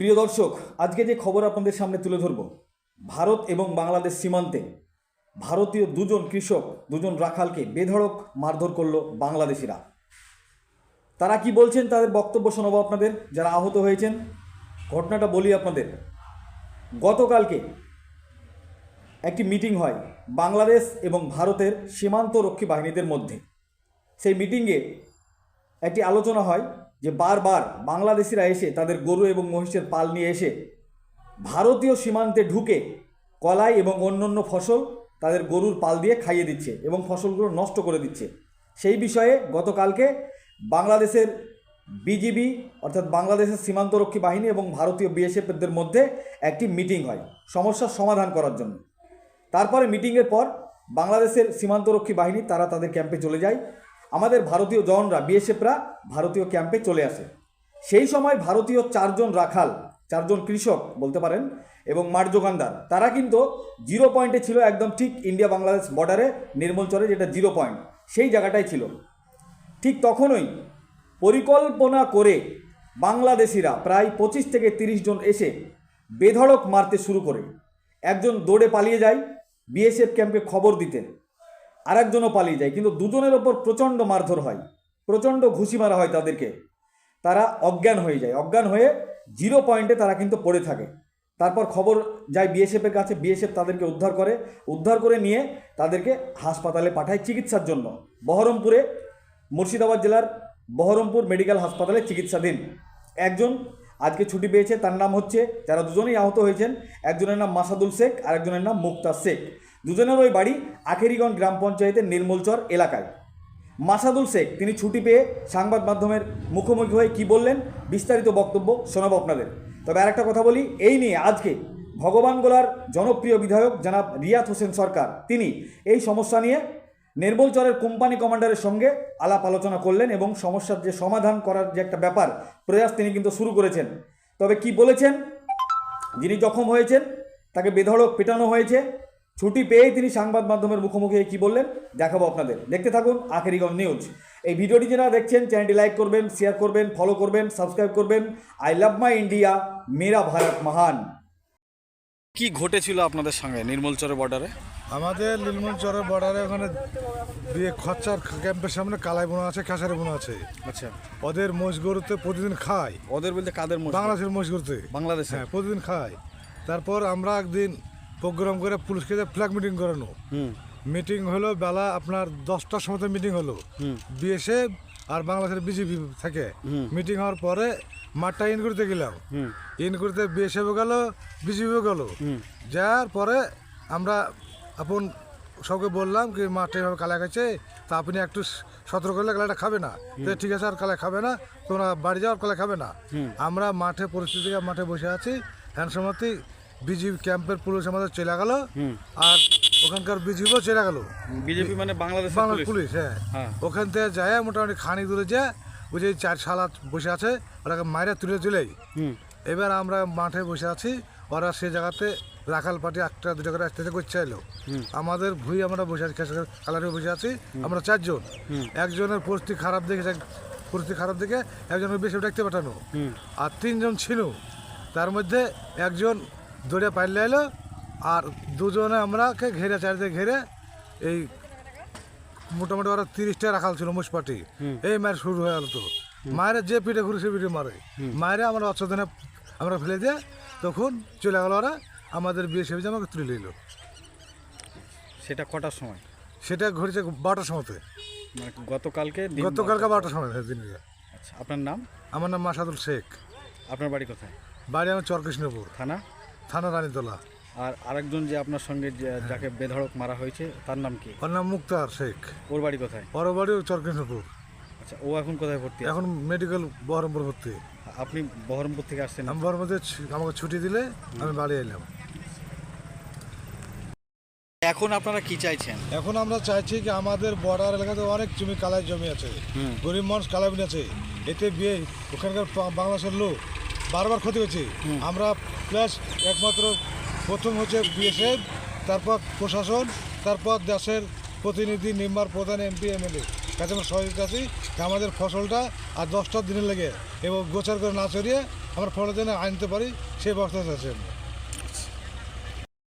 প্রিয় দর্শক, আজকে যে খবর আপনাদের সামনে তুলে ধরব, ভারত এবং বাংলাদেশ সীমান্তে ভারতীয় দুজন কৃষক, দুজন রাখালকে বেধড়ক মারধর করল বাংলাদেশিরা। তারা কি বলছেন তাদের বক্তব্য শোনাবো আপনাদের, যারা আহত হয়েছেন? ঘটনাটা বলি আপনাদের। গতকালকে একটি মিটিং হয় বাংলাদেশ এবং ভারতের সীমান্ত রক্ষী বাহিনীদের মধ্যে। সেই মিটিংয়ে একটি আলোচনা হয় যে বারবার বাংলাদেশিরা এসে তাদের গরু এবং মহিষের পাল নিয়ে এসে ভারতীয় সীমান্তে ঢুকে কলাই এবং অন্যান্য ফসল তাদের গরুর পাল দিয়ে খাইয়ে দিচ্ছে এবং ফসলগুলো নষ্ট করে দিচ্ছে। সেই বিষয়ে গতকালকে বাংলাদেশের বিজিবি অর্থাৎ বাংলাদেশের সীমান্তরক্ষী বাহিনী এবং ভারতীয় বিএসএফদের মধ্যে একটি মিটিং হয় সমস্যার সমাধান করার জন্য। তারপরে মিটিংয়ের পর বাংলাদেশের সীমান্তরক্ষী বাহিনী তারা তাদের ক্যাম্পে চলে যায়। আমাদের ভারতীয় জওয়ানরা, বিএসএফরা ভারতীয় ক্যাম্পে চলে আসে। সেই সময় ভারতীয় চারজন রাখাল, চারজন কৃষক বলতে পারেন, এবং মাঠ যোগানদার, তারা কিন্তু জিরো পয়েন্টে ছিল একদম ঠিক ইন্ডিয়া বাংলাদেশ বর্ডারে নির্মলচরে যেটা জিরো পয়েন্ট, সেই জায়গাটাই ছিল। ঠিক তখনই পরিকল্পনা করে বাংলাদেশিরা প্রায় পঁচিশ থেকে তিরিশ জন এসে বেধড়ক মারতে শুরু করে। একজন দৌড়ে পালিয়ে যায়, বিএসএফ ক্যাম্পে খবর দিতে আরেকজনও পালিয়ে যায়, কিন্তু দুজনের ওপর প্রচণ্ড মারধর হয়, প্রচণ্ড ঘুষি মারা হয় তাদেরকে। তারা অজ্ঞান হয়ে যায়, অজ্ঞান হয়ে জিরো পয়েন্টে তারা কিন্তু পড়ে থাকে। তারপর খবর যায় বিএসএফের কাছে, বিএসএফ তাদেরকে উদ্ধার করে উদ্ধার করে নিয়ে তাদেরকে হাসপাতালে পাঠায় চিকিৎসার জন্য। বহরমপুরে, মুর্শিদাবাদ জেলার বহরমপুর মেডিকেল হাসপাতালে চিকিৎসাধীন। একজন আজকে ছুটি পেয়েছে, তার নাম হচ্ছে, যারা দুজনেই আহত হয়েছেন, একজনের নাম মাসাদুল শেখ আর একজনের নাম মুক্তার শেখ। দুজনের ওই বাড়ি আখেরিগঞ্জ গ্রাম পঞ্চায়েতের নির্মলচর এলাকায়। মাসাদুল শেখ, তিনি ছুটি পেয়ে সংবাদ মাধ্যমের মুখোমুখি হয়ে কি বললেন বিস্তারিত বক্তব্য শোনাবো আপনাদের। তবে আরেকটা কথা বলি, এই নিয়ে আজকে ভগবানগোলার জনপ্রিয় বিধায়ক জনাব রিয়াত হোসেন সরকার, তিনি এই সমস্যা নিয়ে নির্মলচরের কোম্পানি কমান্ডারের সঙ্গে আলাপ আলোচনা করলেন এবং সমস্যার যে সমাধান করার যে একটা ব্যাপার, প্রয়াস তিনি কিন্তু শুরু করেছেন। তবে কি বলেছেন? যিনি জখম হয়েছেন, তাকে বেধড়ক পেটানো হয়েছে। ছুটি পেয়েই তিনি সংবাদ মাধ্যমের মুখোমুখি কি বললেন দেখাবো আপনাদের। দেখতে থাকুন আখেরিগঞ্জ নিউজ। এই ভিডিওটি যারা দেখছেন চ্যানেলটি লাইক করবেন শেয়ার করবেন ফলো করবেন সাবস্ক্রাইব করবেন। আই লাভ মাই ইন্ডিয়া মেরা ভারত মহান। কি ঘটেছিল আপনাদের সঙ্গে নির্মলচরের বর্ডারে? আমাদের নীলমঞ্চরের বর্ডারে ওখানে দিয়ে খরচার ক্যাম্পের সামনে কালাই বোনা আছে খেসারি বোনা আছে। আচ্ছা। ওদের মোষ গরুতে প্রতিদিন খায়। ওদের বলতে কাদের মধ্যে বাংলাদেশের মোষ গরুতে। বাংলাদেশে হ্যাঁ প্রতিদিন খায়। তারপর আমরা একদিন প্রোগ্রাম করে পুলিশকে ফ্ল্যাগ মিটিং করানো। মিটিং হলো বেলা আপনার দশটার সময় মিটিং হলো। বিএসএফ আর বাংলাদেশের বিজেপি থেকে। মিটিং হওয়ার পরে মাঠটা ইন করতে গেলাম। ইন করতে বিএসএফও গেল বিজেপিও গেল। যাওয়ার পরে আমরা আপন সবকে বললাম কি মাঠে এভাবে কালা গেছে তা আপনি একটু সতর্ক করলে কালাটা খাবে না। তো ঠিক আছে আর কালা খাবে না। তোমরা বাড়ি যাওয়ার কালা খাবে না। আমরা মাঠে পরিস্থিতি মাঠে বসে আছি। হ্যান বিজিবি ক্যাম্পের পুলিশ আমাদের চলে গেল। আর ওখানকার বিজিবিও চলে গেল। বিজেপি মানে বাংলাদেশ বাংলার পুলিশ? হ্যাঁ। হ্যাঁ। ওখান থেকে যায় মোটামুটি খানি দূরে যায় ওই যে চার সালা বসে আছে ওরাকে মায়েরা তুলে হুম। এবার আমরা মাঠে বসে আছি ওরা সে জায়গাতে রাখাল পাটি একটা দুটো করে আসতে করছে এলো। আমাদের ভুই আমরা বসে আছি কালারে বসে আছি আমরা চারজন। একজনের পরিস্থিতি খারাপ দেখে পরিস্থিতি খারাপ দেখে একজনের বেশি দেখতে পাঠানো। আর তিনজন ছিল। তার মধ্যে একজন দৌড়ে পাইলে এলো আর দুজনে আমরাকে ঘেরে চারিদিকে ঘেরে এই মোটামুটি ওরা তিরিশটা রাখাল ছিল মোষ পাটি এই মায়ের শুরু হয়ে গেল তো। মায়ের যে পিঠে ঘুরে সে পিঠে মারে। মায়েরা আমরা অচেতনে আমরা ফেলে দিয়ে তখন চলে গেল ওরা আমাদের বিয়ে সেবেছে আমাকে তুলে নিল। সেটা কটার সময়? সেটা ঘুরেছে বারোটার সময়তে। মানে গতকালকে গতকালকে বারোটার সময় আচ্ছা আপনার নাম? আমার নাম মাসাদুল শেখ। আপনার বাড়ি কোথায়? বাড়ি আমার চরকৃষ্ণপুর। থানা? থানা রানীতলা। আর আরেকজন যে আপনার সঙ্গে যে- যাকে বেধড়ক মারা হয়েছে তার নাম কি? ওর নাম মুক্তার শেখ। ওর বাড়ি কোথায়? ওর বাড়ি চরকৃষ্ণপুর আচ্ছা ও এখন কোথায় ভর্তি আছে? এখন মেডিকেল বহরমপুর ভর্তি। আপনি বহরমপুর থেকে আসছেন? আমি বহরমপুরে আমাকে ছুটি দিলে আমি বাড়ি এলাম। এখন আপনারা কি চাইছেন? এখন আমরা চাইছি কি আমাদের বর্ডার এলাকাতে অনেক জমি কালাই জমি আছে। গরিব মানুষ কালাই আছে। এতে বিয়ে ওখানকার বাংলাদেশের লোক বারবার ক্ষতি হয়েছে আমরা প্লাস একমাত্র প্রথম হচ্ছে বিএসএফ তারপর প্রশাসন তারপর দেশের প্রতিনিধি নিম্বার প্রধান এমপি এমএলএ। কাছে আমরা সহযোগিতা আছি যে আমাদের ফসলটা আর দশটা দিনের লেগে এবং গোচার করে না চড়িয়ে আমরা ফলের যেন আনতে পারি সেই ব্যবস্থা আছে আমরা।